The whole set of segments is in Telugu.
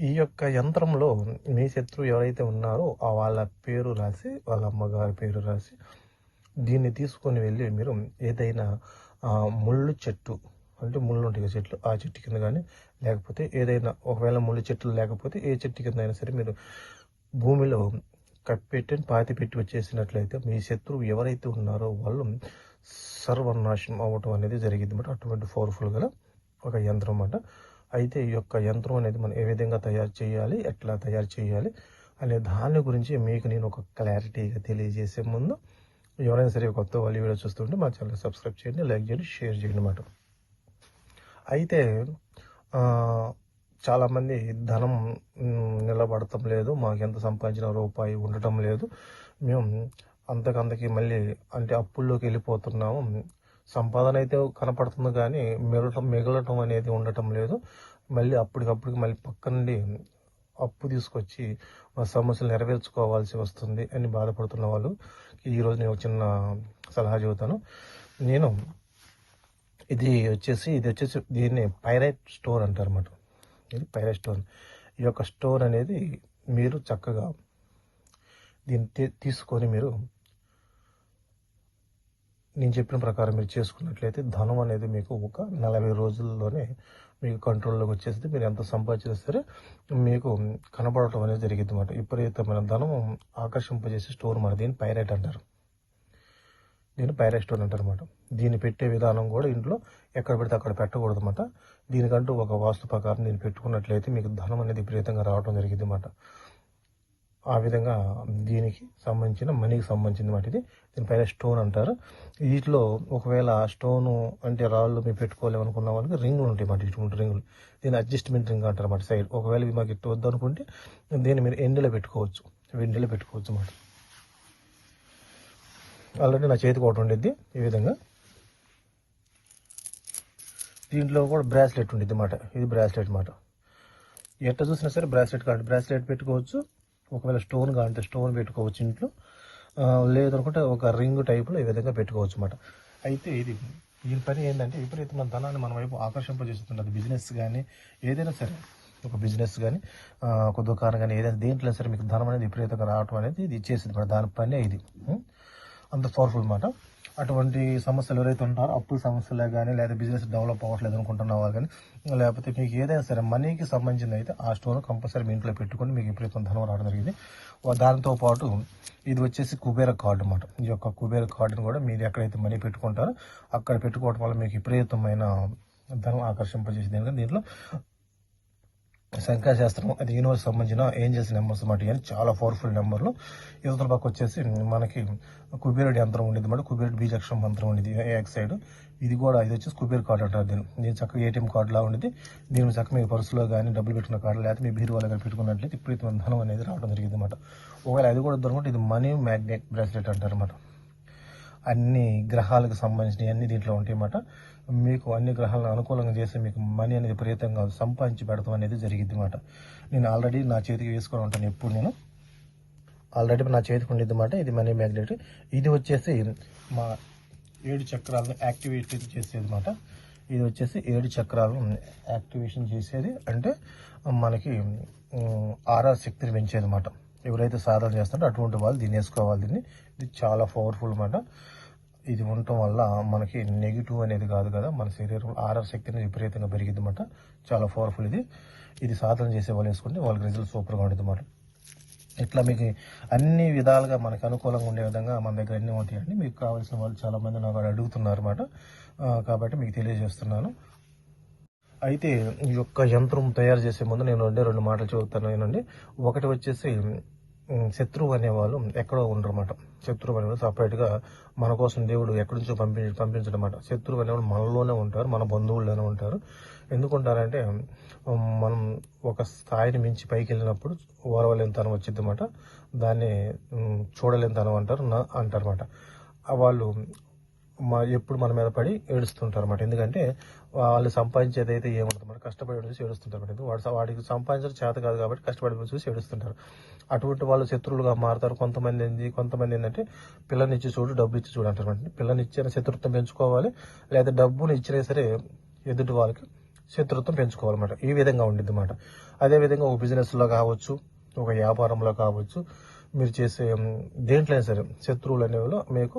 ఈ యొక్క యంత్రంలో మీ శత్రువు ఎవరైతే ఉన్నారో ఆ వాళ్ళ పేరు రాసి వాళ్ళ అమ్మగారి పేరు రాసి దీన్ని తీసుకొని వెళ్ళి మీరు ఏదైనా ముళ్ళు చెట్టు అంటే ముళ్ళు ఉంటాయి కదా చెట్లు ఆ చెట్టు కింద కానీ లేకపోతే ఏదైనా ఒకవేళ ముళ్ళు చెట్లు లేకపోతే ఏ చెట్టు కింద అయినా సరే మీరు భూమిలో కప్పెట్టి పాతి పెట్టి వచ్చేసినట్లయితే మీ శత్రువు ఎవరైతే ఉన్నారో వాళ్ళు సర్వనాశనం అవ్వటం అనేది జరిగింది. అన్నమాట అటువంటి పవర్ఫుల్ గల ఒక యంత్రం అన్నమాట. అయితే ఈ యొక్క యంత్రం అనేది మనం ఏ విధంగా తయారు చేయాలి ఎట్లా తయారు చేయాలి అనే దాని గురించి మీకు నేను ఒక క్లారిటీగా తెలియజేసే ముందు ఎవరైనా సరే కొత్త వాళ్ళు వీడియో చూస్తుంటే మా ఛానల్ సబ్స్క్రైబ్ చేయండి లైక్ చేయండి షేర్ చేయండి అన్నమాట అయితే చాలామంది ధనం నిలబడటం లేదు మాకు ఎంత సంపాదించిన రూపాయి ఉండటం లేదు. మేము అంతకంతకి మళ్ళీ అంటే అప్పుల్లోకి వెళ్ళిపోతున్నాము. సంపాదన అయితే కనపడుతుంది కానీ మిగలటం మిగలటం అనేది ఉండటం లేదు. మళ్ళీ అప్పటికప్పటికి మళ్ళీ పక్క నుండి అప్పు తీసుకొచ్చి మా సమస్యలు నెరవేర్చుకోవాల్సి వస్తుంది అని బాధపడుతున్న వాళ్ళు. ఈరోజు నేను ఒక చిన్న సలహా చెబుతాను. నేను ఇది వచ్చేసి ఇది వచ్చేసి దీన్ని పైరైట్ స్టోర్ అంటారు అన్నమాట ఇది పైరైట్ స్టోర్. ఈ యొక్క స్టోర్ అనేది మీరు చక్కగా దీన్ని తీ- తీసుకొని మీరు నేను చెప్పిన ప్రకారం మీరు చేసుకున్నట్లయితే ధనం అనేది మీకు ఒక నలభై రోజుల్లోనే మీకు కంట్రోల్లోకి వచ్చేసి మీరు ఎంత సంపాదించినా సరే మీకు కనబడటం అనేది జరిగింది అనమాట విపరీతమైన ధనం ఆకర్షింపజేసే స్టోర్ మన దీన్ని పైరైట్ అంటారు. దీన్ని పైరైట్ స్టోర్ అంటారు అనమాట దీన్ని పెట్టే విధానం కూడా ఇంట్లో ఎక్కడ పెడితే అక్కడ పెట్టకూడదు అనమాట దీనికంటూ ఒక వాస్తు ప్రకారం దీన్ని పెట్టుకున్నట్లయితే మీకు ధనం అనేది విపరీతంగా రావడం జరిగింది అనమాట ఆ విధంగా దీనికి సంబంధించిన మనీకి సంబంధించిన మాట ఇది దీనిపైన స్టోన్ అంటారు. వీటిలో ఒకవేళ స్టోను అంటే రాళ్ళు మేము పెట్టుకోలేము అనుకున్న వాళ్ళకి రింగులు ఉంటాయి మాట ఇటువంటి రింగులు. దీని అడ్జస్ట్మెంట్ రింగ్ అంటారు మాట సైడ్. ఒకవేళ ఇవి మాకు ఇట్టు అనుకుంటే దీన్ని మీరు ఎండలో పెట్టుకోవచ్చు. ఎండలో పెట్టుకోవచ్చు అన్నమాట. ఆల్రెడీ నా చేతికి ఒకటి ఉండిద్ది ఈ విధంగా. దీంట్లో కూడా బ్రాస్లెట్ ఉండిద్ది అన్నమాట. ఇది బ్రాస్లెట్ అన్నమాట. ఎట్లా చూసినా సరే బ్రాస్లెట్ కాదు బ్రాస్లెట్ పెట్టుకోవచ్చు. ఒకవేళ స్టోన్ కావాలంటే స్టోన్ పెట్టుకోవచ్చు ఇంట్లో లేదనుకుంటే ఒక రింగ్ టైప్లో ఈ విధంగా పెట్టుకోవచ్చు అనమాట అయితే ఇది దీని పని ఏంటంటే విపరీతమైన ధనాన్ని మన వైపు ఆకర్షింపజేస్తుంటుంది బిజినెస్ కానీ ఏదైనా సరే ఒక బిజినెస్ కానీ ఒక దుకాణం కానీ ఏదైనా దేంట్లో సరే మీకు ధనం అనేది విపరీతంగా రావటం అనేది ఇది చేసింది. మరి దాని పనే ఇది. అంత పవర్ఫుల్ అనమాట అటువంటి సమస్యలు ఎవరైతే ఉంటారో అప్పుల సమస్యలే కానీ లేదా బిజినెస్ డెవలప్ అవ్వట్లేదు అనుకుంటున్న వాళ్ళు కానీ లేకపోతే మీకు ఏదైనా సరే మనీకి సంబంధించింది అయితే ఆ స్టోర్ కంపల్సరీ మీ ఇంట్లో పెట్టుకొని మీకు విపరీతం ధనం రావడం జరిగింది. దానితో దాంతో పాటు ఇది వచ్చేసి కుబేర కార్డు అన్నమాట. ఈ యొక్క కుబేర కార్డును కూడా మీరు ఎక్కడైతే మనీ పెట్టుకుంటారో అక్కడ పెట్టుకోవడం వల్ల మీకు విపరీతమైన ధనం ఆకర్షింపజేసింది. ఎందుకంటే దీంట్లో సంఖ్యాశాస్త్రం అది యూనివర్స్ సంబంధించిన ఏంజల్స్ నెంబర్స్ అన్నమాట అని చాలా పవర్ఫుల్ నెంబర్లు ఇవతల పక్క వచ్చేసి మనకి కుబేరుడి యంత్రం ఉండేది అనమాట కుబేరుడు బీజక్షం మంత్రం ఉండేది ఎక్స్ సైడ్ ఇది కూడా ఇది వచ్చేసి కుబేర్ కార్డు అంటారు దీన్ని. దీని చక్కగా ఏటీఎం కార్డులా ఉండేది దీని చక్కగా మీ పర్సులో కానీ డబ్బులు పెట్టుకున్న కార్డు లేకపోతే మీ బీరువాలో కానీ పెట్టుకున్నట్లయితే ఇప్పుడు ధనం అనేది రావడం జరిగింది అనమాట ఒకవేళ అది కూడా దొరకకుంటే ఇది మనీ మ్యాగ్నెట్ బ్రాస్లెట్ అంటారు అనమాట అన్ని గ్రహాలకు సంబంధించినవి అన్ని దీంట్లో ఉంటాయి అన్నమాట. మీకు అన్ని గ్రహాలను అనుకూలంగా చేసి మీకు మనీ అనేది ప్రీతంగా సంపాదించి పెడతాం అనేది జరిగింది అనమాట నేను ఆల్రెడీ నా చేతికి వేసుకొని ఉంటాను ఎప్పుడు నేను. ఆల్రెడీ నా చేతికి ఉండేది అనమాట ఇది మనీ మ్యాగ్నెట్ ఇది వచ్చేసి మా ఏడు చక్రాలను యాక్టివేట్ చేసేది అనమాట ఇది వచ్చేసి ఏడు చక్రాలను యాక్టివేషన్ చేసేది. అంటే మనకి ఆర్ఆర్ ఆరా శక్తిని పెంచేది అనమాట ఎవరైతే సాధన చేస్తారో అటువంటి వాళ్ళు తినేసుకోవాలి. దీన్ని ఇది చాలా పవర్ఫుల్ అనమాట ఇది ఉండటం వల్ల మనకి నెగిటివ్ అనేది కాదు కదా. మన శరీరం ఆర్ఆర్ శక్తిని విపరీతంగా పెరిగింది అనమాట చాలా పవర్ఫుల్ ఇది. ఇది సాధన చేసే వాళ్ళు వేసుకుంటే వాళ్ళకి రిజల్ట్ సూపర్గా ఉంటుంది అనమాట ఇట్లా మీకు అన్ని విధాలుగా మనకు అనుకూలంగా ఉండే విధంగా మన దగ్గర అన్నీ ఉంటాయండి మీకు కావాల్సిన వాళ్ళు చాలామంది నాకు అడుగుతున్నారు అనమాట కాబట్టి మీకు తెలియజేస్తున్నాను. అయితే ఈ యొక్క యంత్రం తయారు చేసే ముందు నేను రెండే రెండు మాటలు చెబుతాను. నేనండి ఒకటి వచ్చేసి శత్రువు అనేవాళ్ళు ఎక్కడో ఉండరన్నమాట. శత్రువు అనేవాళ్ళు సపరేట్గా మన కోసం దేవుడు ఎక్కడి నుంచో పంపి పంపించడమాట శత్రువు అనేవాళ్ళు మనలోనే ఉంటారు మన బంధువుల్లోనే ఉంటారు. ఎందుకుంటారంటే మనం ఒక స్థాయిని మించి పైకి వెళ్ళినప్పుడు ఓరవలేనితనం వచ్చిందన్నమాట దాన్ని ఉమ్, చూడలేనితనం అంటారు నా అంటారన్నమాట. వాళ్ళు మా ఎప్పుడు మన మీద పడి ఏడుస్తుంటారు అనమాట ఎందుకంటే వాళ్ళు సంపాదించేది అయితే ఏముంటుంది మన కష్టపడి చూసి ఏడుస్తుంటారు అనమాట వాడు వాడికి సంపాదించడం చేత కాదు కాబట్టి కష్టపడి చూసి ఏడుస్తుంటారు. అటువంటి వాళ్ళు శత్రువులుగా మారుతారు. కొంతమంది ఏంది? కొంతమంది ఏంటంటే పిల్లని ఇచ్చి చూడు డబ్బు ఇచ్చి చూడు అంటారు అనమాట పిల్లని ఇచ్చిన శత్రుత్వం పెంచుకోవాలి. లేదా డబ్బుని ఇచ్చినా సరే ఎదుటి వాళ్ళకి శత్రుత్వం పెంచుకోవాలన్నమాట. ఈ విధంగా ఉండిద్ది అన్నమాట అదేవిధంగా ఒక బిజినెస్లో కావచ్చు ఒక వ్యాపారంలో కావచ్చు మీరు చేసే దేంట్లో అయినా సరే శత్రువులు అనేవాళ్ళు మీకు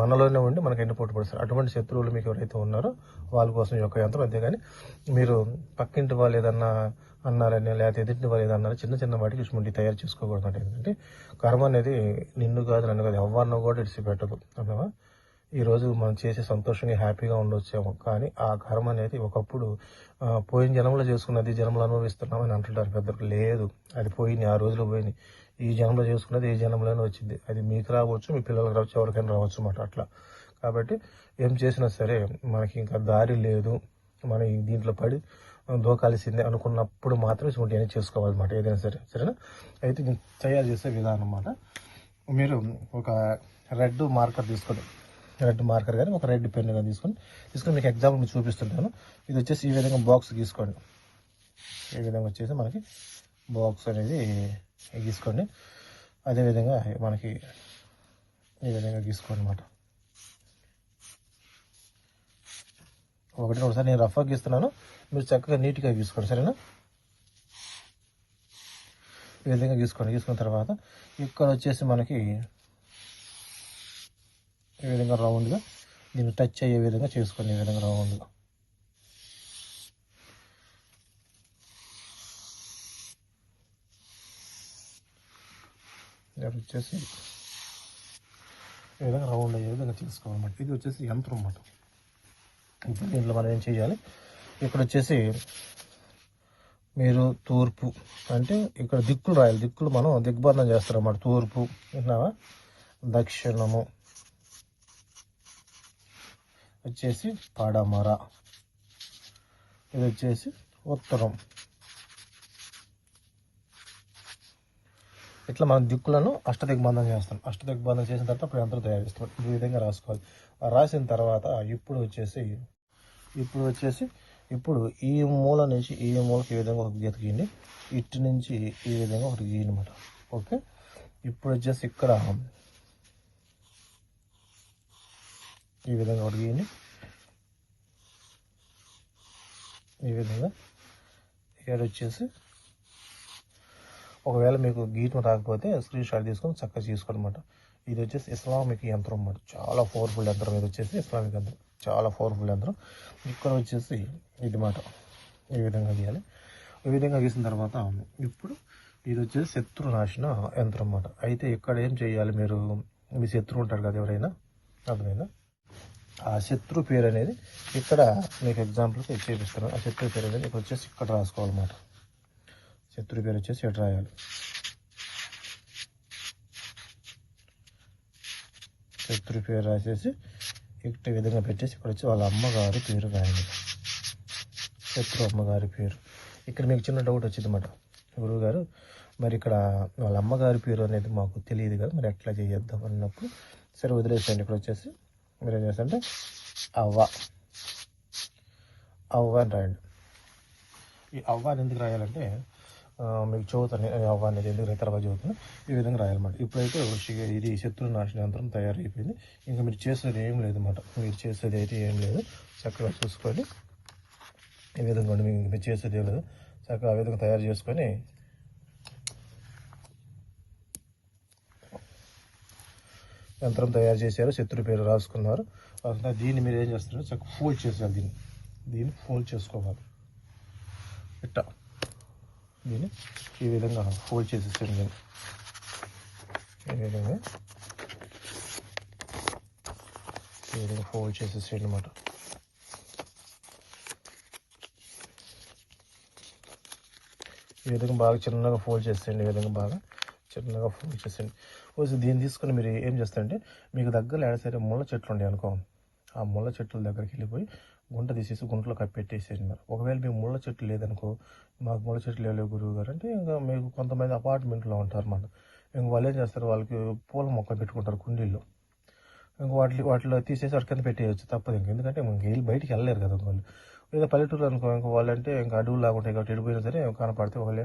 మనలోనే ఉండి మనకి ఎన్ని పోటీ పడతారు? అటువంటి శత్రువులు మీకు ఎవరైతే ఉన్నారో వాళ్ళ కోసం యొక్క యంత్రం. అంతేగాని మీరు పక్కింటి వాళ్ళు ఏదన్నా అన్నారని లేకపోతే ఎదుటి వాళ్ళు ఏదన్నా చిన్న చిన్న వాటికి ఇటువంటి తయారు చేసుకోకూడదు అంటే. ఏంటంటే కర్మ అనేది నిన్ను కాదు నన్ను కాదు ఎవరినో కూడా ఇడిచిపెట్టదు అన్నవా ఈరోజు మనం చేసే సంతోషంగా హ్యాపీగా ఉండొచ్చేమో కానీ ఆ కర్మ అనేది ఒకప్పుడు పోయిన జన్మలో చేసుకున్నది జన్మలు అనుభవిస్తున్నామని అంటుంటారు పెద్దలు. లేదు అది పోయింది ఆ రోజులు పోయింది ఈ జన్మలో చేసుకున్నది ఏ జన్మలోనే వచ్చింది. అది మీకు రావచ్చు మీ పిల్లలకు రావచ్చు ఎవరికైనా రావచ్చు అన్నమాట అట్లా. కాబట్టి ఏం చేసినా సరే మనకి ఇంకా దారి లేదు. మనం దీంట్లో పడి దోకాల్సిందే అనుకున్నప్పుడు మాత్రం ఇటువంటి అన్ని చేసుకోవాలన్నమాట ఏదైనా సరే. సరేనా? అయితే నేను తయారు చేసే విధానం అన్నమాట. మీరు ఒక రెడ్ మార్కర్ తీసుకోండి రెడ్ మార్కర్ కానీ ఒక రెడ్ పెన్ కానీ తీసుకొని తీసుకొని మీకు ఎగ్జాంపుల్ మీకు చూపిస్తుంటాను. ఇది వచ్చేసి ఈ విధంగా బాక్స్ తీసుకోండి ఈ విధంగా వచ్చేసి మనకి బాక్స్ అనేది గీసుకోండి అదేవిధంగా మనకి ఈ విధంగా గీసుకోండి అనమాట ఒకటి రెండుసారి నేను రఫ్గా గీస్తున్నాను. మీరు చక్కగా నీట్గా గీసుకోండి సరేనా? ఈ విధంగా గీసుకోండి. గీసుకున్న తర్వాత ఇక్కడ వచ్చేసి మనకి ఈ విధంగా రౌండ్గా దీన్ని టచ్ అయ్యే విధంగా చేసుకోండి ఈ విధంగా రౌండ్గా. ఇది వచ్చేసి ఈ విధంగా రౌండ్ అయ్యే విధంగా చేసుకోవాలన్నమాట. ఇది వచ్చేసి యంత్రం అన్నమాట. ఇప్పుడు దీంట్లో మనం ఏం చేయాలి? ఇక్కడ వచ్చేసి మీరు తూర్పు అంటే ఇక్కడ దిక్కులు రాయాలి. దిక్కులు మనం దిగ్బంధం చేస్తారన్నమాట. తూర్పు విన్నావా? దక్షిణము వచ్చేసి పడమర. ఇది వచ్చేసి ఉత్తరం. ఇట్లా మనం దిక్కులను అష్టదిగ్బంధం చేస్తాం. అష్టదిగ్బంధం చేసిన తర్వాత ఇప్పుడు యంత్రం తయారు చేస్తాం ఈ విధంగా రాసుకోవాలి. రాసిన తర్వాత ఇప్పుడు వచ్చేసి ఇప్పుడు వచ్చేసి ఇప్పుడు ఈ మూల నుంచి ఈ మూలకి ఈ విధంగా ఒక గీత గీయండి. ఇటు నుంచి ఈ విధంగా ఒకటి గీయనమాట ఓకే? ఇప్పుడు వచ్చేసి ఇక్కడ ఈ విధంగా ఒకటి గీయండి. ఈ విధంగా. ఇక్కడ వచ్చేసి ఒకవేళ మీకు గీతం రాకపోతే స్క్రీన్ షాట్ తీసుకొని చక్కగా తీసుకోనమాట ఇది వచ్చేసి ఇస్లామిక్ యంత్రం అన్నమాట. చాలా పవర్ఫుల్ యంత్రం. ఇది వచ్చేసి ఇస్లామిక్ యంత్రం. చాలా పవర్ఫుల్ యంత్రం. ఇక్కడ వచ్చేసి ఇది మాట. ఈ విధంగా గీయాలి. ఈ విధంగా గీసిన తర్వాత ఇప్పుడు ఇది వచ్చేసి శత్రు నాశన యంత్రం అన్నమాట. అయితే ఇక్కడ ఏం చేయాలి మీరు? మీ శత్రువు ఉంటారు కదా ఎవరైనా? అర్థమైనా ఆ శత్రు పేరు అనేది ఇక్కడ మీకు ఎగ్జాంపుల్కి చూపిస్తాను. ఆ శత్రు పేరు అనేది ఇక్కడ వచ్చేసి ఇక్కడ రాసుకోవాలన్నమాట. శత్రు పేరు వచ్చేసి ఎటు రాయాలి శత్రు పేరు రాసేసి ఇక్కడ విధంగా పెట్టేసి ఇక్కడ వచ్చి వాళ్ళ అమ్మగారి పేరు రాయండి. శత్రు అమ్మగారి పేరు. ఇక్కడ మీకు చిన్న డౌట్ వచ్చింది అన్నమాట గురువు గారు మరి ఇక్కడ వాళ్ళ అమ్మగారి పేరు అనేది మాకు తెలియదు కదా మరి ఎట్లా చేద్దాం అన్నప్పుడు సరే వదిలేసేయండి. ఇక్కడ వచ్చేసి మీరు ఏం చేస్తారంటే అవ్వ. అవ్వ అని రాయండి. ఈ అవ్వ అని ఎందుకు రాయాలంటే మీకు చదువుతాను అవ్వ అనేది ఎందుకు రైతు తర్వాత చదువుతాను ఈ విధంగా రాయాలన్నమాట. ఇప్పుడైతే శి- ఇది శత్రు నాశన యంత్రం తయారైపోయింది. ఇంకా మీరు చేసేది ఏం లేదన్నమాట. మీరు చేసేది అయితే ఏం లేదు. చక్కగా చూసుకొని ఈ విధంగా ఉండి మీకు మీరు చేసేది ఏం లేదు. చక్కగా ఆ విధంగా తయారు చేసుకొని యంత్రం తయారు చేశారు. శత్రు పేరు రాసుకున్నారు. దీన్ని మీరు ఏం చేస్తారు చక్కగా ఫోల్డ్ చేసేయాలి దీన్ని. దీన్ని ఫోల్డ్ చేసుకోవాలి. దీన్ని ఈ విధంగా ఫోల్డ్ చేసేసాను నేను ఈ విధంగా ఈ విధంగా ఫోల్డ్ చేసేసేయండి అనమాట ఈ విధంగా బాగా చిన్నగా ఫోల్డ్ చేసేయండి ఈ విధంగా బాగా చిన్నగా ఫోల్డ్ చేసేయండి వచ్చి దీన్ని తీసుకొని మీరు ఏం చేస్తారంటే మీకు దగ్గరలో ఏడ ముళ్ళ చెట్లు ఉండే అనుకో ఆ ముళ్ళ చెట్ల దగ్గరికి వెళ్ళిపోయి గుంట తీసేసి గుంటలో కప్పెట్టేసేయండి మరి. ఒకవేళ మీకు ముళ్ళ చెట్లు లేదనుకో మాకు ముళ్ళ చెట్లు లేవు గురువు గారు అంటే ఇంకా మీకు కొంతమంది అపార్ట్మెంట్లో ఉంటారు అన్నమాట. ఇంక వాళ్ళు ఏం చేస్తారు వాళ్ళకి పూల మొక్క పెట్టుకుంటారు కుండీల్లో. ఇంక వాటి వాటిలో తీసేసి వాటి కింద పెట్టేయచ్చు తప్పదు ఇంక. ఎందుకంటే ఇంక వెళ్ళి బయటికి వెళ్ళలేరు కదా వాళ్ళు. లేదా పల్లెటూరు అనుకో ఇంకా వాళ్ళంటే ఇంకా అడవులు లాగుంటాయి కాబట్టి ఎడిపోయినా సరే కనపడితే ఒకళ్ళు.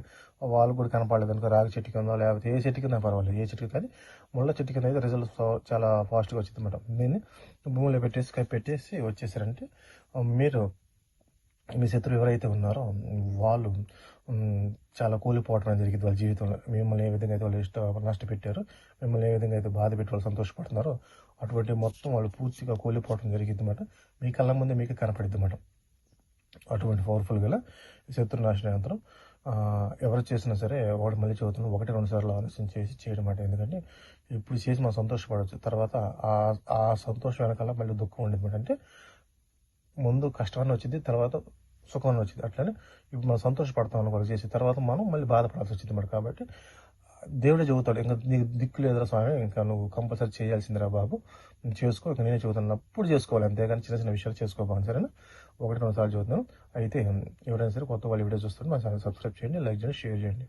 వాళ్ళు కూడా కనపడలేదు అనుకో రాగి చెట్టు కింద లేకపోతే ఏ చెట్టు కింద పర్వాలేదు ఏ చెట్టు కానీ ముళ్ళ చెట్టు కింద అయితే రిజల్ట్ చాలా ఫాస్ట్గా వచ్చింది అనమాట దీన్ని భూమిలో పెట్టేసి కప్పి పెట్టేసి వచ్చేసారంటే మీరు మీ శత్రువు ఎవరైతే ఉన్నారో వాళ్ళు చాలా కూలిపోవడం జరిగింది వాళ్ళ జీవితంలో. మిమ్మల్ని ఏ విధంగా అయితే వాళ్ళు ఇష్ట నష్టపెట్టారు మిమ్మల్ని ఏ విధంగా అయితే బాధ పెట్టి వాళ్ళు సంతోషపడుతున్నారో అటువంటి మొత్తం వాళ్ళు పూర్తిగా కూలిపోవడం జరిగింది అన్నమాట మీ కళ్ళ ముందే మీకు కనపడిద్ది అన్నమాట అటువంటి పవర్ఫుల్ గల శత్రు నాశన యంత్రం. ఎవరు చేసినా సరే వాడు మళ్ళీ చదువుతున్నాం ఒకటి రెండు సార్లు ఆలోచన చేసి చేయడం అంటే ఎందుకంటే ఇప్పుడు చేసి మనం సంతోషపడవచ్చు. తర్వాత ఆ సంతోషం వెనకాల మళ్ళీ దుఃఖం ఉండేది అంటే ముందు కష్టాన్ని వచ్చింది తర్వాత సుఖాన్ని వచ్చింది. అట్లనే ఇప్పుడు మనం సంతోషపడతాం అనుకోవాలి చేసి తర్వాత మనం మళ్ళీ బాధపడాల్సి వచ్చింది మరి కాబట్టి దేవుడే చెబుతాడు ఇంకా నీకు దిక్కు లేదురా స్వామి ఇంకా నువ్వు కంపల్సరీ చేయాల్సిందిరా బాబు. నువ్వు చేసుకో ఇంకా నేనే చెబుతాను. అప్పుడు చేసుకోవాలి. అంతేగాని చిన్న చిన్న విషయాలు చేసుకోవాలి సరేనా? ఒకటి రెండు సార్లు చూద్దాం. అయితే ఎవరైనా సరే కొత్త వాళ్ళు వీడియో చూస్తారు మా ఛానల్ సబ్స్క్రైబ్ చేయండి లైక్ చేయండి షేర్ చేయండి.